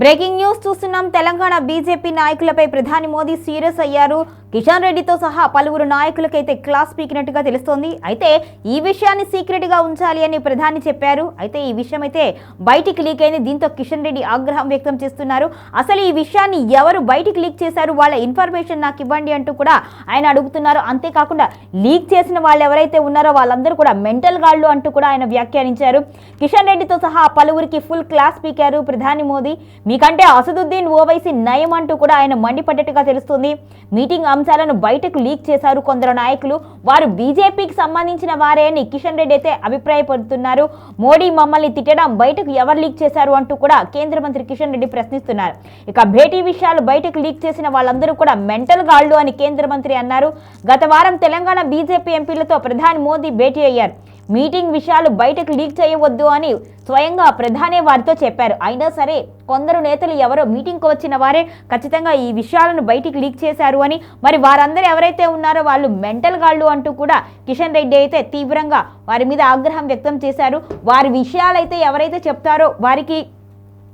Breaking news చూస్తున్నాం. Telangana BJP నాయకులపై ప్రధాని మోదీ సీరియస్ అయ్యారు. కిషన్ రెడ్డితో సహా పలువురు నాయకులకైతే క్లాస్ పీకినట్టుగా తెలుస్తోంది. అయితే ఈ విషయాన్ని సీక్రెట్గా ఉంచాలి అని ప్రధాని చెప్పారు. అయితే ఈ విషయం అయితే బయటికి లీక్ అయింది. దీంతో కిషన్ రెడ్డి ఆగ్రహం వ్యక్తం చేస్తున్నారు. అసలు ఈ విషయాన్ని ఎవరు బయటికి లీక్ చేశారు? వాళ్ళ ఇన్ఫర్మేషన్ నాకు ఇవ్వండి అంటూ కూడా ఆయన అడుగుతున్నారు. అంతేకాకుండా లీక్ చేసిన వాళ్ళు ఎవరైతే ఉన్నారో వాళ్ళందరూ కూడా మెంటల్ గాళ్ళు అంటూ కూడా ఆయన వ్యాఖ్యానించారు. కిషన్ రెడ్డితో సహా పలువురికి ఫుల్ క్లాస్ పీకారు ప్రధాని మోదీ. మీకంటే అసదుద్దీన్ ఓవైసీ నయం అంటూ కూడా ఆయన మండిపడ్డట్టుగా తెలుస్తుంది. మీటింగ్ అంశాలను బయటకు లీక్ చేశారు కొందరు నాయకులు. వారు బీజేపీకి సంబంధించిన వారే అని కిషన్ రెడ్డి అయితే అభిప్రాయపడుతున్నారు. మోడీ మమ్మల్ని తిట్టడం బయటకు ఎవరు లీక్ చేశారు అంటూ కూడా కేంద్ర మంత్రి కిషన్ రెడ్డి ప్రశ్నిస్తున్నారు. ఇక భేటీ విషయాలు బయటకు లీక్ చేసిన వాళ్ళందరూ కూడా మెంటల్ గాళ్ళు అని కేంద్ర మంత్రి అన్నారు. గత వారం తెలంగాణ బీజేపీ ఎంపీలతో ప్రధాని మోదీ భేటీ అయ్యారు. మీటింగ్ విషయాలు బయటకు లీక్ చేయవద్దు అని స్వయంగా ప్రధానే వారితో చెప్పారు. అయినా సరే కొందరు నేతలు ఎవరో మీటింగ్కి వచ్చిన వారే ఖచ్చితంగా ఈ విషయాలను బయటికి లీక్ చేశారు అని మరి వారందరూ ఎవరైతే ఉన్నారో వాళ్ళు మెంటల్ గాళ్ళు అంటూ కూడా కిషన్ రెడ్డి అయితే తీవ్రంగా వారి మీద ఆగ్రహం వ్యక్తం చేశారు. వారి విషయాలైతే ఎవరైతే చెప్తారో వారికి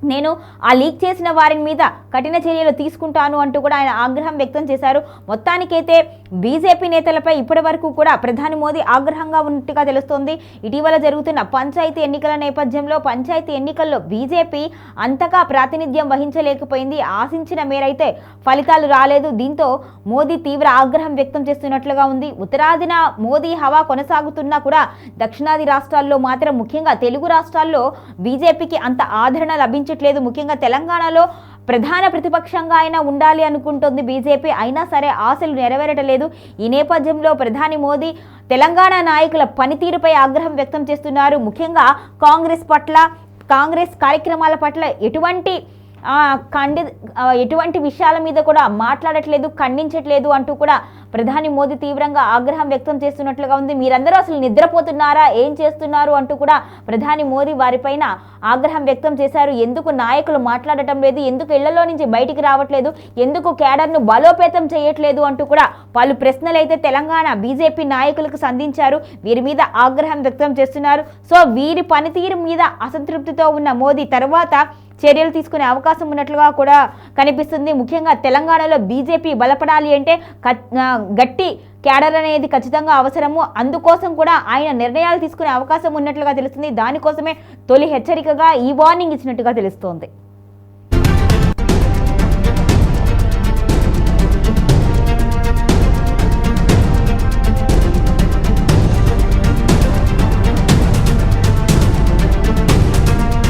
నేను ఆ లీక్ చేసిన వారి మీద కఠిన చర్యలు తీసుకుంటాను అంటూ కూడా ఆయన ఆగ్రహం వ్యక్తం చేశారు. మొత్తానికైతే బీజేపీ నేతలపై ఇప్పటి వరకు కూడా ప్రధాని మోదీ ఆగ్రహంగా ఉన్నట్టుగా తెలుస్తోంది. ఇటీవల జరుగుతున్న పంచాయతీ ఎన్నికల నేపథ్యంలో పంచాయతీ ఎన్నికల్లో బీజేపీ అంతగా ప్రాతినిధ్యం వహించలేకపోయింది. ఆశించిన మేరైతే ఫలితాలు రాలేదు. దీంతో మోదీ తీవ్ర ఆగ్రహం వ్యక్తం చేస్తున్నట్లుగా ఉంది. ఉత్తరాదిన మోదీ హవా కొనసాగుతున్నా కూడా దక్షిణాది రాష్ట్రాల్లో మాత్రం ముఖ్యంగా తెలుగు రాష్ట్రాల్లో బీజేపీకి అంత ఆదరణ లభించట్లేదు ముఖ్యంగా తెలంగాణలో ప్రధాన ప్రతిపక్షంగా అయినా ఉండాలి అనుకుంటుంది బీజేపీ. అయినా సరే ఆశలు నెరవేరటలేదు. ఈ నేపథ్యంలో ప్రధాని మోదీ తెలంగాణ నాయకుల పనితీరుపై ఆగ్రహం వ్యక్తం చేస్తున్నారు. ముఖ్యంగా కాంగ్రెస్ పట్ల కాంగ్రెస్ కార్యక్రమాల పట్ల ఎటువంటి ఖండి ఎటువంటి విషయాల మీద కూడా మాట్లాడట్లేదు ఖండించట్లేదు అంటూ కూడా ప్రధాని మోదీ తీవ్రంగా ఆగ్రహం వ్యక్తం చేస్తున్నట్లుగా ఉంది. మీరందరూ అసలు నిద్రపోతున్నారా? ఏం చేస్తున్నారు? అంటూ కూడా ప్రధాని మోదీ వారిపైన ఆగ్రహం వ్యక్తం చేశారు. ఎందుకు నాయకులు మాట్లాడటం లేదు? ఎందుకు ఇళ్ళలో నుంచి బయటికి రావట్లేదు? ఎందుకు కేడర్ను బలోపేతం చేయట్లేదు? అంటూ కూడా పలు ప్రశ్నలు అయితే తెలంగాణ బీజేపీ నాయకులకు సంధించారు. వీరి మీద ఆగ్రహం వ్యక్తం చేస్తున్నారు. సో వీరి పనితీరు మీద అసంతృప్తితో ఉన్న మోదీ తర్వాత చర్యలు తీసుకునే అవకాశం ఉన్నట్లుగా కూడా కనిపిస్తుంది. ముఖ్యంగా తెలంగాణలో బీజేపీ బలపడాలి అంటే గట్టి క్యాడర్ అనేది ఖచ్చితంగా అవసరము. అందుకోసం కూడా ఆయన నిర్ణయాలు తీసుకునే అవకాశం ఉన్నట్లుగా తెలుస్తుంది. దానికోసమే తొలి హెచ్చరికగా ఈ వార్నింగ్ ఇచ్చినట్టుగా తెలుస్తోంది.